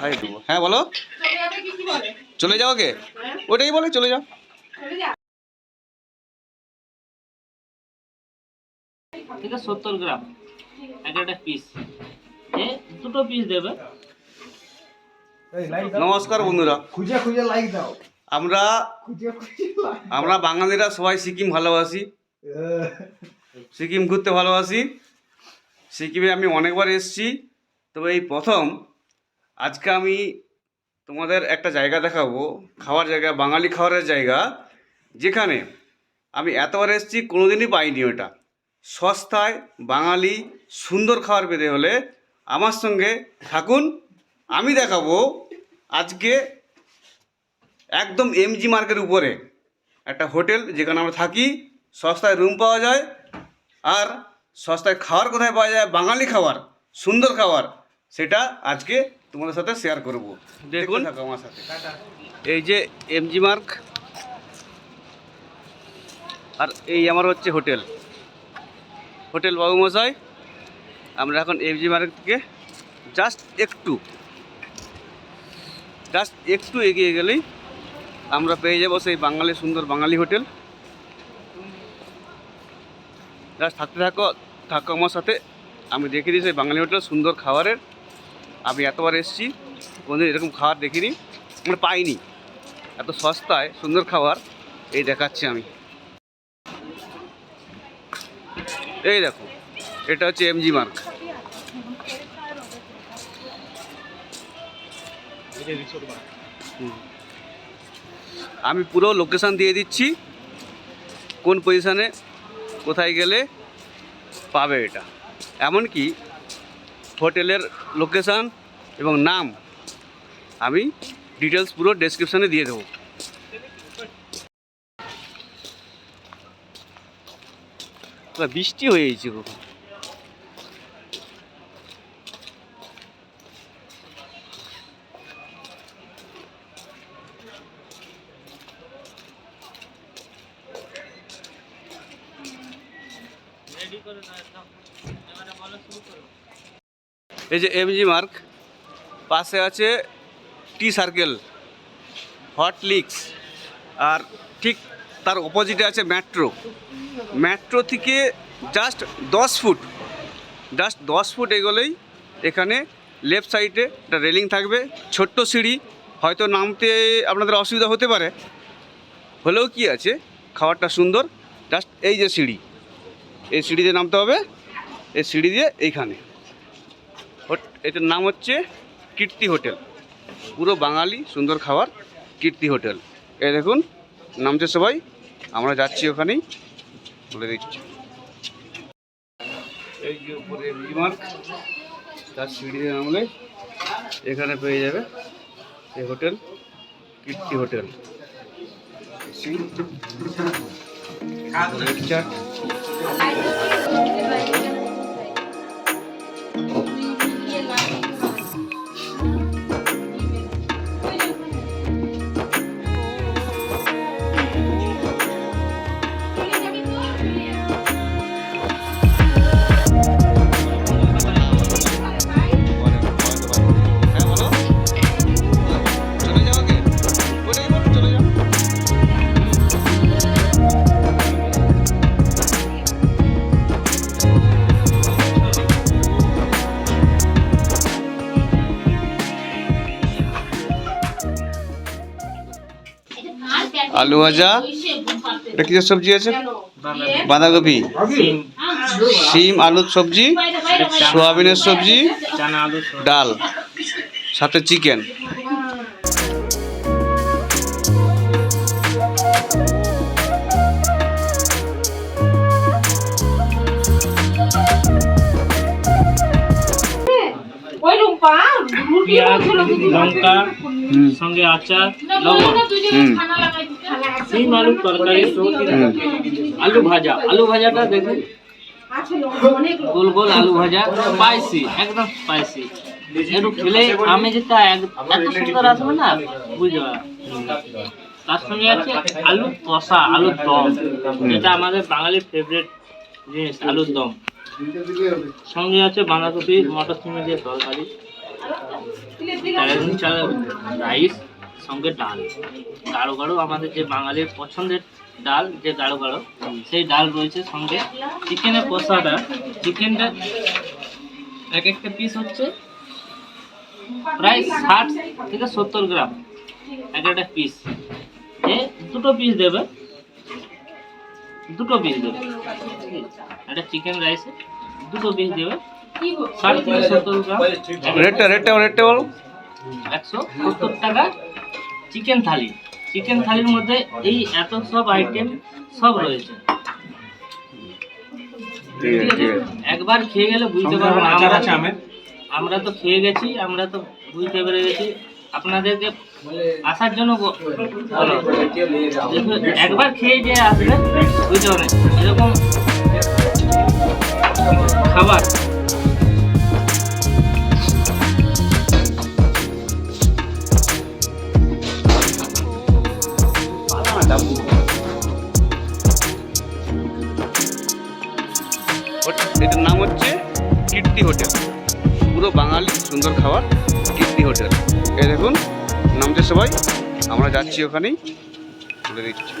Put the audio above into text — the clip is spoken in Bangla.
হাই হ্যাঁ বলো। চলে যাও কে ওটাই বলে চলে যাও। এটা সত্তর গ্রাম। একটা পিস এ দুটো পিস দেবে। নমস্কার বন্ধুরা। খুঁজে খুঁজে লাইক দাও। আমরা আমরা বাঙালিরা সবাই সিকিম ভালোবাসি। সিকিম ঘুরতে ভালোবাসি। সিকিমে আমি অনেকবার এসেছি। তবে এই প্রথম আজকে আমি তোমাদের একটা জায়গা দেখাবো, খাওয়ার জায়গা, বাঙালি খাওয়ারের জায়গা, যেখানে আমি এতবার এসেছি, কোনোদিনই পাইনি ওটা সস্তায় বাঙালি সুন্দর খাবার পেতে হলে আমার সঙ্গে থাকুন, আমি দেখাবো আজকে একদম এমজি মার্কের উপরে একটা হোটেল যেখানে আমরা থাকি, সস্তায় রুম পাওয়া যায়, আর সস্তায় খাবার কোথায় পাওয়া যায়? বাঙালি খাবার সুন্দর খাবার সেটা আজকে তোমাদের সাথে শেয়ার করব। দেখুন। থাকো আমার সাথে। এই যে এমজি মার্ক আর এই আমার হচ্ছে হোটেল। হোটেল বাবু মশাই আমরা এখন এমজি মার্ক থেকে জাস্ট একটু জাস্ট একটু এগিয়ে গেলেই আমরা পেয়ে যাব সেই বাঙালি সুন্দর বাঙালি হোটেল। জাস্ট থাকতে থাকো থাকো আমার সাথে। আমি দেখে দিই সেই বাঙালি হোটেল সুন্দর খাবারের আমি এতবার এসেছি, কোনোদিন এরকম খাবার দেখিনি মানে পাইনি। এত সস্তায়, সুন্দর খাবার, এই দেখাচ্ছি আমি। এই দেখো, এটা হচ্ছে এমজি মার্ক। আমি পুরো লোকেশান দিয়ে দিচ্ছি, কোন পজিশানে কোথায় গেলে পাবে এটা। এমনকি হোটেলের লোকেশান এবং নাম আমি ডিটেলস পুরো ডেসক্রিপশানে দিয়ে দেবো। বৃষ্টি হয়ে গেছে রেডি করে শুরু করো। এই যে এমজি মার্ক পাশে আছে টি সার্কেল হট লিক্স আর ঠিক তার অপোজিটে আছে মেট্রো মেট্রো থেকে জাস্ট দশ ফুট জাস্ট দশ ফুট এগোলেই এখানে লেফট সাইডে একটা রেলিং থাকবে। ছোট্ট সিঁড়ি, হয়তো নামতে আপনাদের অসুবিধা হতে পারে। হলেও কি আছে, খাবারটা সুন্দর জাস্ট এই যে সিঁড়ি, এই সিঁড়ি দিয়ে নামতে হবে, এই সিঁড়ি দিয়ে এইখানে। এটার নাম হচ্ছে কীর্তি হোটেল। পুরো বাঙালি সুন্দর খাবার কীর্তি হোটেল। এই দেখুন, নামছে সবাই, আমরা যাচ্ছি ওখানেই, বলে দিচ্ছি। তার সিঁড়ি দিয়ে নামলে এখানে পেয়ে যাবে এই হোটেল, কীর্তি হোটেল। চাট আলু ভাজা। এটা কিসের সবজি আছে? বাঁধাকপি। সিম শিম আলুর সবজি সোয়াবিনের সবজি। ডাল সাথে চিকেন। লঙ্কা সঙ্গে আচার লবণ। হুম। সিম আলু তরকারি আলু ভাজা আলু ভাজাটা দেখুন। আছে অনেক লোক। গোল গোল আলু ভাজা স্পাইসি একদম স্পাইসি। একটু খেলে আমি যেটা এত সুন্দর আসবে না? বুঝতে পারা তার সঙ্গে আছে আলু কষা আলুর দম। যেটা আমাদের বাঙালির ফেভারিট জিনিস আলুর দম। সঙ্গে আছে বাঁধাকপি মটরশুঁটি দিয়ে তরকারি। চাল রাইস সঙ্গে ডাল। গাঢ় গাঢ় আমাদের যে বাঙালির পছন্দের ডাল যে গাঢ় গাঢ় সেই ডাল রয়েছে সঙ্গে চিকেনের কষাটা চিকেনটা এক একটা পিস হচ্ছে প্রায় ষাট থেকে সত্তর গ্রাম। এক একটা পিস যে দুটো পিস দেবে। দুটো পিস দেবে। একটা চিকেন রাইসে দুটো পিস দেবে। ষাট থেকে সত্তর গ্রাম। রেটটা রেটটা রেটটা বলো। একশো সত্তর টাকা চিকেন থালি। চিকেন থালির মধ্যে এই এত সব আইটেম সব রয়েছে। একবার খেয়ে গেলে বুঝতে পারবেন আমরা আমরা। তো খেয়ে গেছি আমরা তো বুঝতে পেরে গেছি। আপনাদেরকে আসার জন্য। একবার খেয়ে যে আসবে বুঝতে পারবেন। এরকম খাবার। এটার নাম হচ্ছে কীর্তি হোটেল। পুরো বাঙালি সুন্দর খাবার কীর্তি হোটেল। এই দেখুন, নামছে সবাই। আমরা যাচ্ছি ওখানেই। বলে দিচ্ছি।